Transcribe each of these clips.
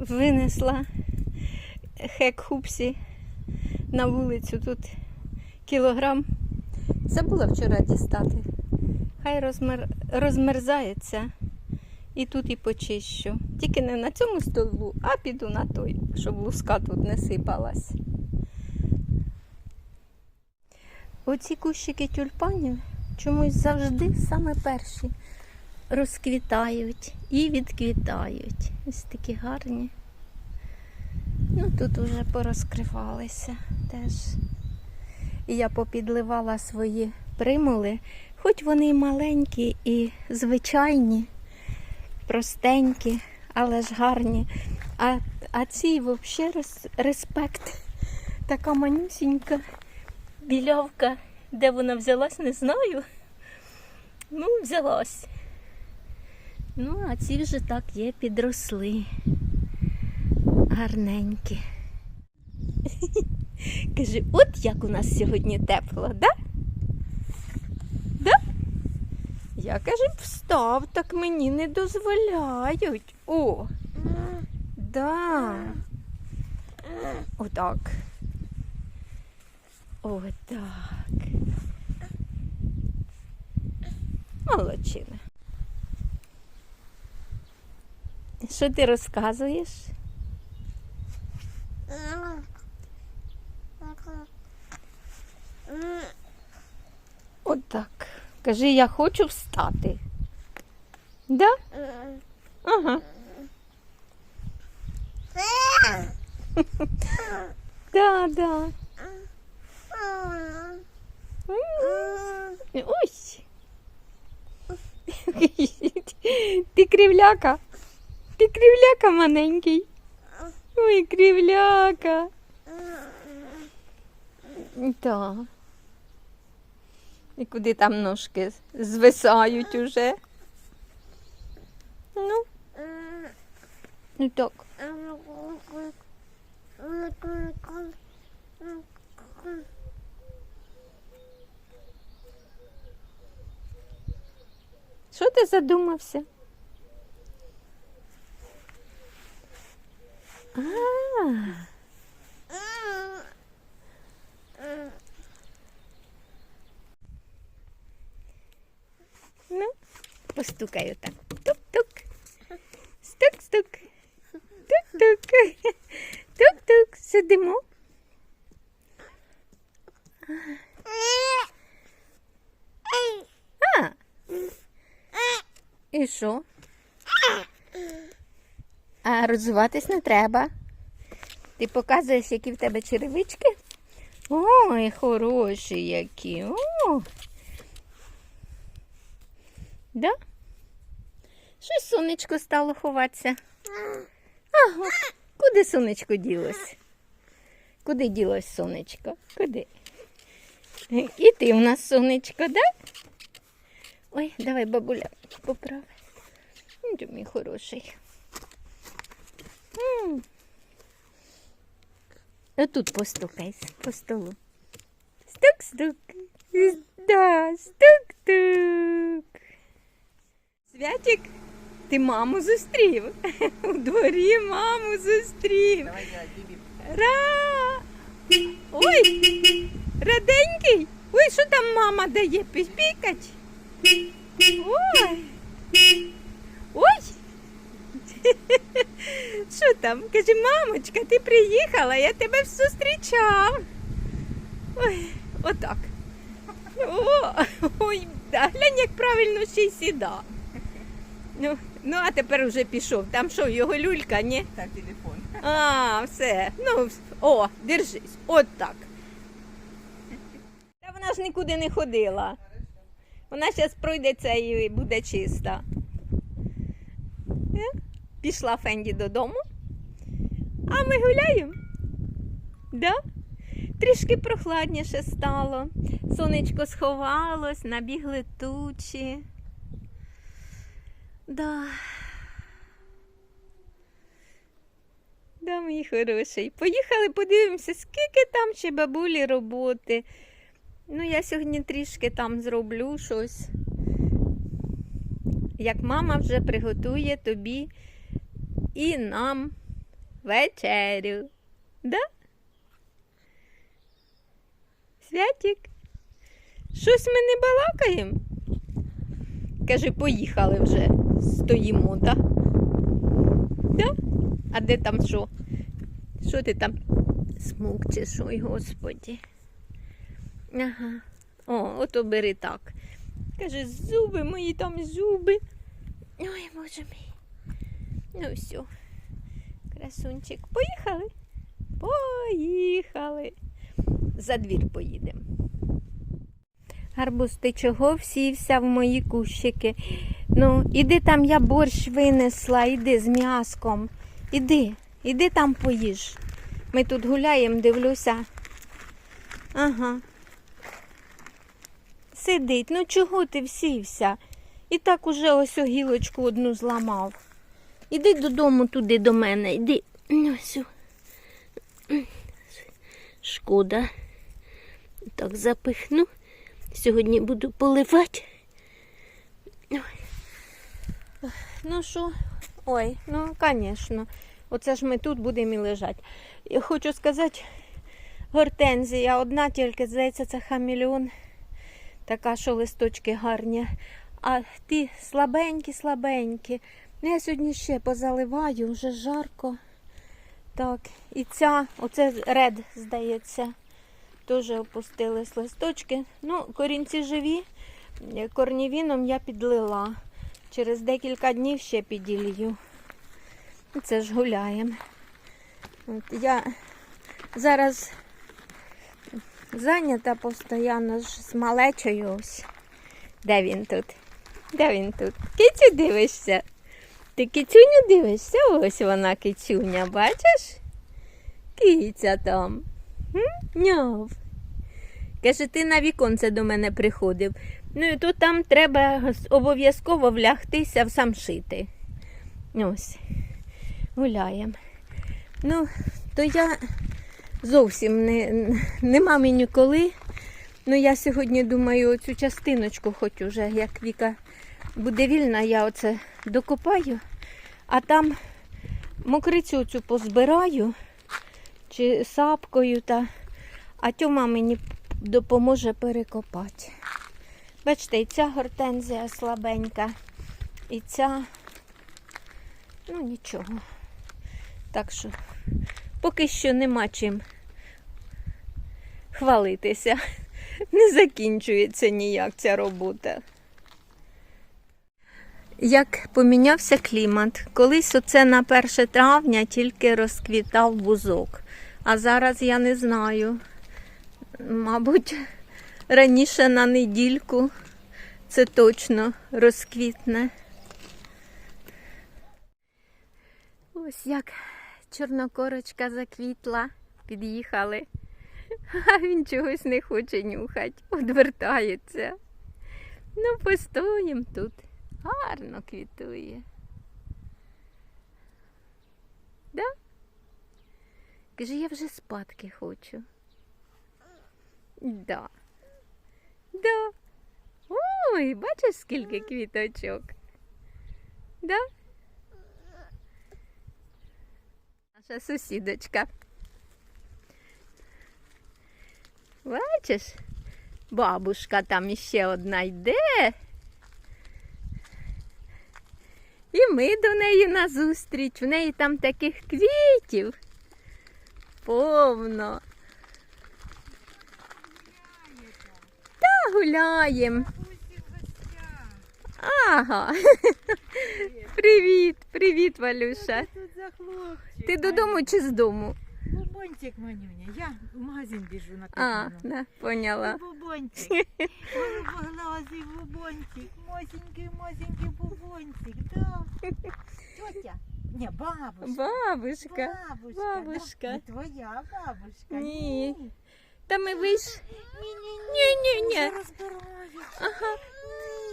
винесла хек хупсі на вулицю. Тут кілограм. Забула вчора дістати. Хай розмер... розмерзається. І тут і почищу. Тільки не на цьому столу, а піду на той, щоб луска тут не сипалась. Оці кущики тюльпанів чомусь завжди саме перші розквітають і відквітають. Ось такі гарні. Ну тут уже порозкривалися теж. І я попідливала свої примули, хоч вони і маленькі і звичайні, простенькі, але ж гарні. А, а ці взагалі респект. Така манюсінька білявка. Де вона взялась, не знаю. Ну, взялась. Ну, а ці вже так є, підросли. Гарненькі. Каже, от як у нас сьогодні тепло, да? Да? Я кажу, встав, так мені не дозволяють. О, да. Отак. Отак. Молодчина. Що ти розказуєш? Отак. Кажи, я хочу встати. Да? Ага. Да, да. Ой. Ти кривляка. Ти кривляка маленький. Ой, кривляка. Так. І куди там ножки звисають уже? Ну, ну так. Що ти задумався? Ну, постукаю так. Тук-тук. Стук-стук. Тук-тук. Тук-тук. Сидимо. А. І що? А роззуватись не треба. Ти показуєш, які в тебе черевички? Ой, хороші які. О. Да? Щось сонечко стало ховатися. Ага. Куди сонечко ділось? Куди ділось сонечко? Куди? І ти у нас сонечко, да? Ой, давай бабуля поправи. Мій хороший. Отут постукай по столу. Стук-стук. Да, стук-тук. Святик, ти маму зустрів. У дворі маму зустрів. Давай делать. Ра! Ой! Раденький! Ой, що там мама дає піпікать? Ой! Ой! Що там? Каже, мамочка, ти приїхала, я тебе зустрічав. Ой, отак. О, ой, да, глянь, як правильно ще й сіда. Ну, ну, а тепер вже пішов. Там що, його люлька, ні? Так, телефон. А, все. Ну, о, держись. От так. Та вона ж нікуди не ходила. Вона зараз пройдеться і буде чиста. Пішла Фенді додому. А ми гуляємо. Да? Трішки прохладніше стало. Сонечко сховалось, набігли тучі. Да. Да, мій хороший. Поїхали, подивимося, скільки там ще бабулі роботи. Ну, я сьогодні трішки там зроблю щось. Як мама вже приготує тобі і нам вечерю. Да? Святік, щось ми не балакаємо? Каже, поїхали вже, стоїмо, так? Да? А де там що? Що ти там смукчеш, ой, господі. Ага. О, ото бери так. Каже, зуби мої там зуби. Ой, боже мій. Ну все. Красунчик. Поїхали? Поїхали. За двір поїдемо. Гарбуз, ти чого всівся в мої кущики? Ну, іди там я борщ винесла, іди з м'яском. Іди, іди там поїж. Ми тут гуляємо, дивлюся. Ага. Сидить, ну чого ти всівся? І так уже ось о гілочку одну зламав. Іди додому туди до мене, іди. Ну. Шкода. Так запихну. Сьогодні буду поливати. Ну що? Ой, ну, звісно. Оце ж ми тут будемо і лежати. Я хочу сказати, гортензія одна тільки, здається, це хамелеон. Така, що листочки гарні. А ті слабенькі, слабенькі. Ну, я сьогодні ще позаливаю, вже жарко. Так, і ця, оце ред, здається, теж опустились листочки. Ну, корінці живі, корнівіном я підлила. Через декілька днів ще піділью. Це ж гуляємо. От я зараз зайнята постійно ж з малечою ось. Де він тут? Де він тут? Кицю дивишся? Ти кицюню дивишся? Ось вона кицюня, бачиш? Киця там. Няв. Каже, ти на віконце до мене приходив. Ну і тут там треба обов'язково влягтися в самшити. Ось, гуляємо. Ну, то я зовсім не, нема мені коли. Ну, я сьогодні думаю, цю частиночку хоч уже, як Віка буде вільна, я оце докопаю, а там мокрицю цю позбираю чи сапкою, та, а Тьома мені допоможе перекопати. Бачите, і ця гортензія слабенька, і ця, ну нічого. Так що, поки що нема чим хвалитися. Не закінчується ніяк ця робота. Як помінявся клімат, колись оце на 1 травня тільки розквітав бузок. А зараз я не знаю. Мабуть, раніше на недільку це точно розквітне. Ось як чорнокорочка заквітла, під'їхали, а він чогось не хоче нюхати, одвертається. Ну, постоїм тут. Гарно квітує. Да? Каже, я вже спадки хочу. Да. Да. Ой, бачиш, скільки квіточок? Да? Наша сусідочка. Бачиш? Бабушка там іще одна йде. І ми до неї назустріч. В неї там таких квітів. Повно. Та гуляємо. Ага. Привіт, привіт, Валюша. Ти додому чи з дому? Бубончик, Манюня. Я в магазин біжу на А, кухню. да, поняла. Бубончик. Голубоглазий бубончик. Мосенький, мозенький бубончик. Да. Тетя. Не, бабушка. Бабушка. Бабушка. бабушка. Да? Не твоя бабушка. Ні. Та ми вийшли. Ні-ні-ні. Ага.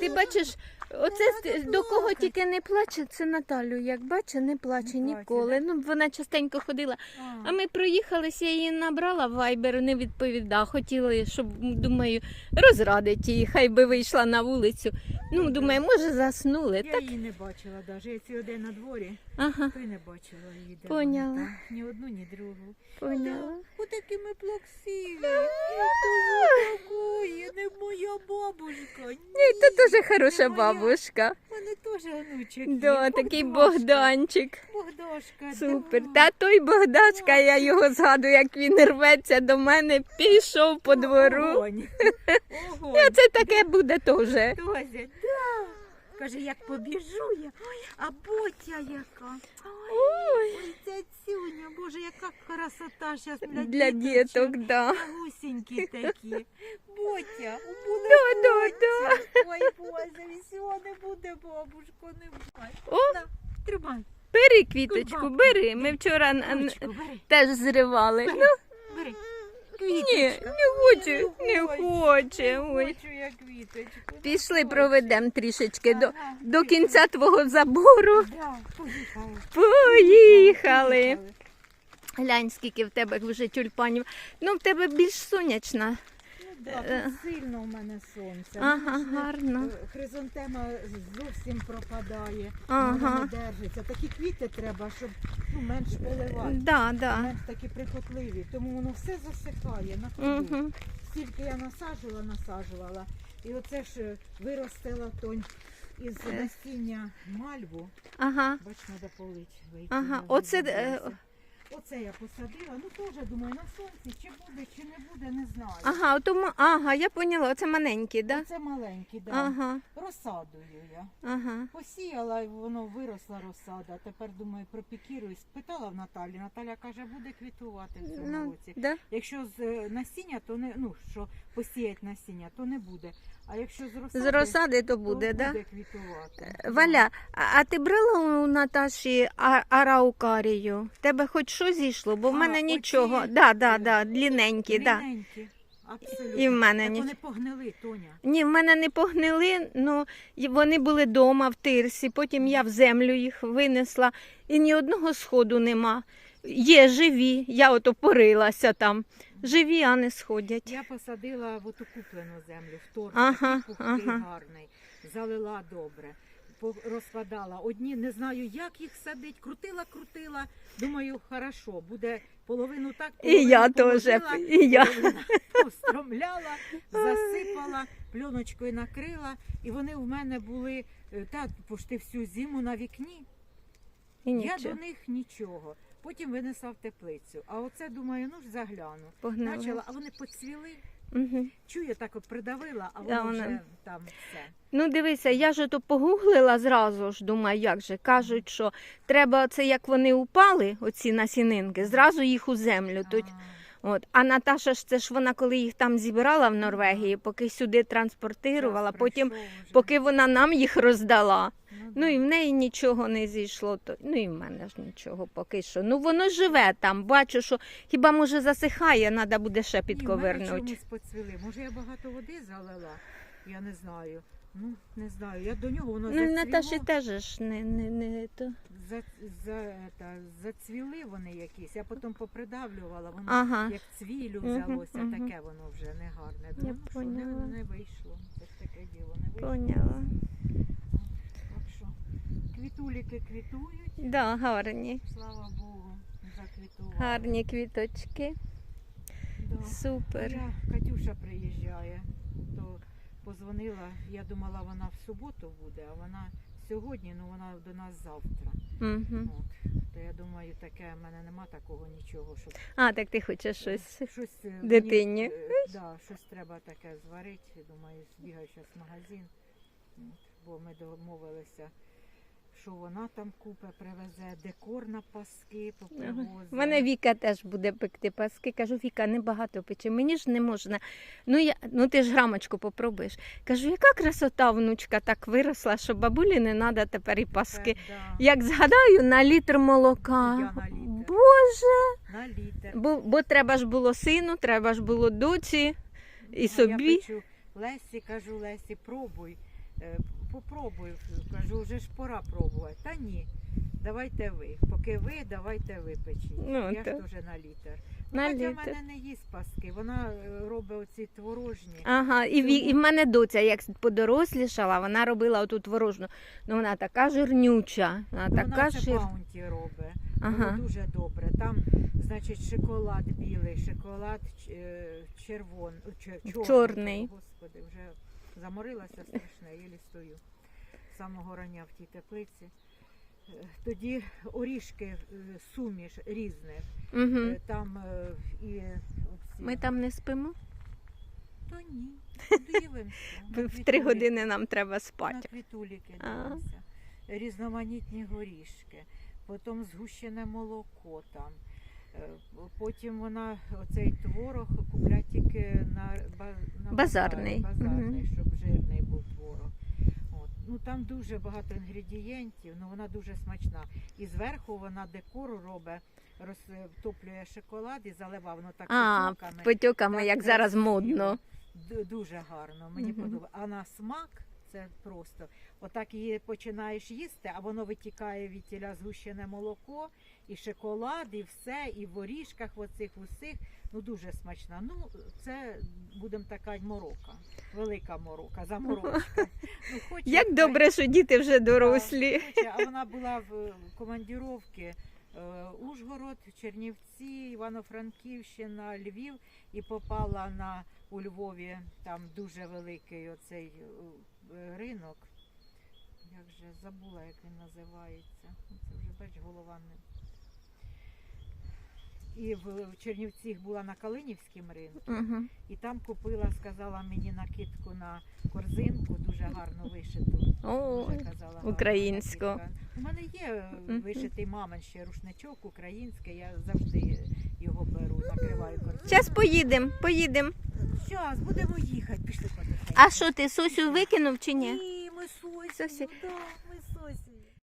Ти бачиш, оце до кого тільки не плаче, це Наталю. Як бачить, не плаче ніколи. Ну, вона частенько ходила. А, ми проїхалися, я її набрала Вайбер, не відповіда. Хотіли, щоб, думаю, розрадити її, хай би вийшла на вулицю. Ну, думаю, може заснули. Я її не бачила навіть. Я цілий день на дворі, ага, то не бачила її. Поняла. Ні одну, ні другу. поняла. Отакі ми плаксиві. Такої, не моя бабушка. Ні, Ні, це дуже хороша моя. бабушка. У теж онучок. Да, такий Богданчик. Богдашка, Супер. да. Та той Богдачка, я його згадую, як він рветься до мене, пішов по двору. Огонь. Це таке буде теж. Тозя, да. Каже, як побіжу я. Ой, а ботя яка. Ой, Ой, ця цюня, боже, яка красота зараз для, для діточок. діток, да. Гусенькі такі. Ботя, буде Да, да, Ботя. Ой, Боже, всього не буде, бабушко, не буде. О, На, тримай. бери квіточку, бери. Ми вчора н- н- Ручку бери, теж зривали. Ну. Ні, не хоче, хочу, хоче. Не Ой. хочу я квіточку. Пішли, проведемо трішечки до, до кінця твого забору. Да, поїхали. Поїхали. Глянь, скільки в тебе вже тюльпанів. Ну, в тебе більш сонячна. Да, Е. тут сильно у мене сонце. Ага, гарно. е, Хризантема зовсім пропадає, Ага. вона не держиться. Такі квіти треба, щоб ну, менш поливати. Да, да. Менш такі прихотливі, тому воно все засихає на ходу. Угу. Стільки я насаджувала, насаджувала. І оце ж е, виростила тонь із насіння мальву. Ага. Бач, треба полить. вийти, Ага, оце. Оце я посадила. Ну теж думаю, на сонці чи буде, чи не буде, не знаю. Ага, ото, ма- ага, я поняла, оце маленькі, да? Оце маленькі, да. Ага, Розсадую я. ага. Посіяла, і воно виросла розсада. Тепер думаю, пропікірую. Спитала в Наталі. Наталя каже, буде квітувати в цьому Ну, році. да? Якщо з е, насіння, то не ну що посіять насіння, то не буде. А якщо з розсади, З розсади то то буде, да? квітувати. Валя, а, ти брала у Наташі араукарію? В тебе хоч що зійшло? Бо в А, мене оці, нічого. Да, да, да, е, длінненькі, да. Абсолютно. І в мене так ніч- вони погнили, Тоня. Ні, в мене не погнили, ну вони були вдома в тирсі, потім я в землю їх винесла, і ні одного сходу нема. Є живі, я ото порилася там. Живі, а не сходять. Я посадила в оту куплену землю, в торф, Ага, такий ага. гарний, залила добре, розкладала. Одні не знаю, як їх садить, крутила, крутила. Думаю, хорошо, буде половину так, І я теж, і я. Постромляла, засипала, пленочкою накрила, і вони в мене були е, та пошти всю зиму на вікні. І Я нічого, до них нічого. Потім винесла в теплицю. А оце думаю, ну ж загляну. погнали. Начала, а вони поцвіли. Угу. Чую, так от придавила, а Да, воно вона- вже там все. Ну, дивися, я ж то погуглила зразу ж, думаю, як же. Кажуть, що треба це як вони упали, оці насінинки, зразу їх у землю. Тут. А, От. А Наташа ж це ж вона, коли їх там зібрала в Норвегії, поки сюди транспортирувала, час потім, пройшов вже. поки вона нам їх роздала. Ну, Ну і в неї нічого не зійшло, то ну і в мене ж нічого поки що. Ну воно живе там. Бачу, що хіба може засихає, треба буде ще Ні, в мене підковернути. чомусь поцвіли. Може, я багато води залила, я не знаю. Ну, не знаю. Я до нього воно Ну, зацвіло. Наташі теж ж не, не, не то. За, за, та, зацвіли вони якісь, я потім попридавлювала, воно Ага. як цвілю Мгм, взялося, мгм. таке воно вже не гарне. Я Думаю, що не, поняла. не вийшло. Це ж таке діло, не вийшло. Поняла. Так що квітуліки квітують, Да, гарні. слава Богу, заквітували. Гарні квіточки. Да. Супер. Я, Катюша приїжджає, то позвонила, я думала, вона в суботу буде, а вона сьогодні, ну вона до нас завтра. Угу. От. То я думаю, таке в мене нема такого нічого, щоб А, так ти хочеш щось. щось е, мені, Дитині. е, да, щось треба таке зварити. Думаю, збігаю зараз в магазин. От. Бо ми домовилися, що вона там купе, привезе декор на паски, попривозить. У мене Віка теж буде пекти паски. Кажу, Віка, небагато пече. Мені ж не можна. Ну я ну ти ж грамочку попробуєш. Кажу, яка красота внучка так виросла, що бабулі не треба тепер і паски. Да, Як згадаю, на літр молока. Я на літр. Боже, на літр. бо, бо треба ж було сину, треба ж було доці і А собі. Я печу Лесі, кажу, Лесі, пробуй. Попробуй. Кажу, вже ж пора пробувати. Та ні. Давайте ви. Поки ви, давайте ви печіть. Ну, Я то- ж теж на літр. На Хоча в літр. мене не їсть паски, вона е, робить оці творожні. Ага, і, ві- і в мене доця, як подорослішала, вона робила оту творожну. Ну вона така жирнюча, вона така вона це жир. баунті робить. Ага. Воно дуже добре. Там, значить, шоколад білий, шоколад е, червон, чор- чорний. Чорний. Господи, вже заморилася страшне, я єлі стою. З самого рання в тій теплиці. Е, Тоді орішки, е, суміш різних. Угу. Там і оці... Ми там не спимо. То ні, дивимося. В три години нам треба На спати. квітуліки дивимося. Різноманітні горішки, потім згущене молоко там. Е, Потім вона оцей творог куплять тільки на, на Базарний. базарний, Мгм. щоб жирний був творог. От. Ну там дуже багато інгредієнтів, ну вона дуже смачна. І зверху вона декору робить, розтоплює шоколад і заливає воно так А, потоками. потьоками, Так як зараз модно. Дуже гарно, мені Мгм. подобається. А на смак це просто. Отак її починаєш їсти, а воно витікає від тіля згущене молоко, і шоколад, і все, і в горішках оцих усіх. Ну дуже смачна. Ну, це будемо така морока. Велика морока, заморочка. Ну, хоче, Як добре, що діти вже дорослі. Хоче, а вона була в командіровці Ужгород, Чернівці, Івано-Франківщина, Львів і попала на у Львові там дуже великий оцей е, ринок. Як же забула, як він називається. Це вже бач, голова не. І в Чернівцях була на Калинівському ринку. Угу. І там купила, сказала мені накидку на корзинку, дуже гарно вишиту. О, Дуже казала, українську. У мене є е, вишитий мамин ще рушничок український, я завжди його беру, накриваю картину. Зараз поїдемо, поїдемо. Зараз будемо їхати, пішли потихеньку. А що ти Сосю викинув чи ні? Ні, ми Сосю, Сосю. да, ми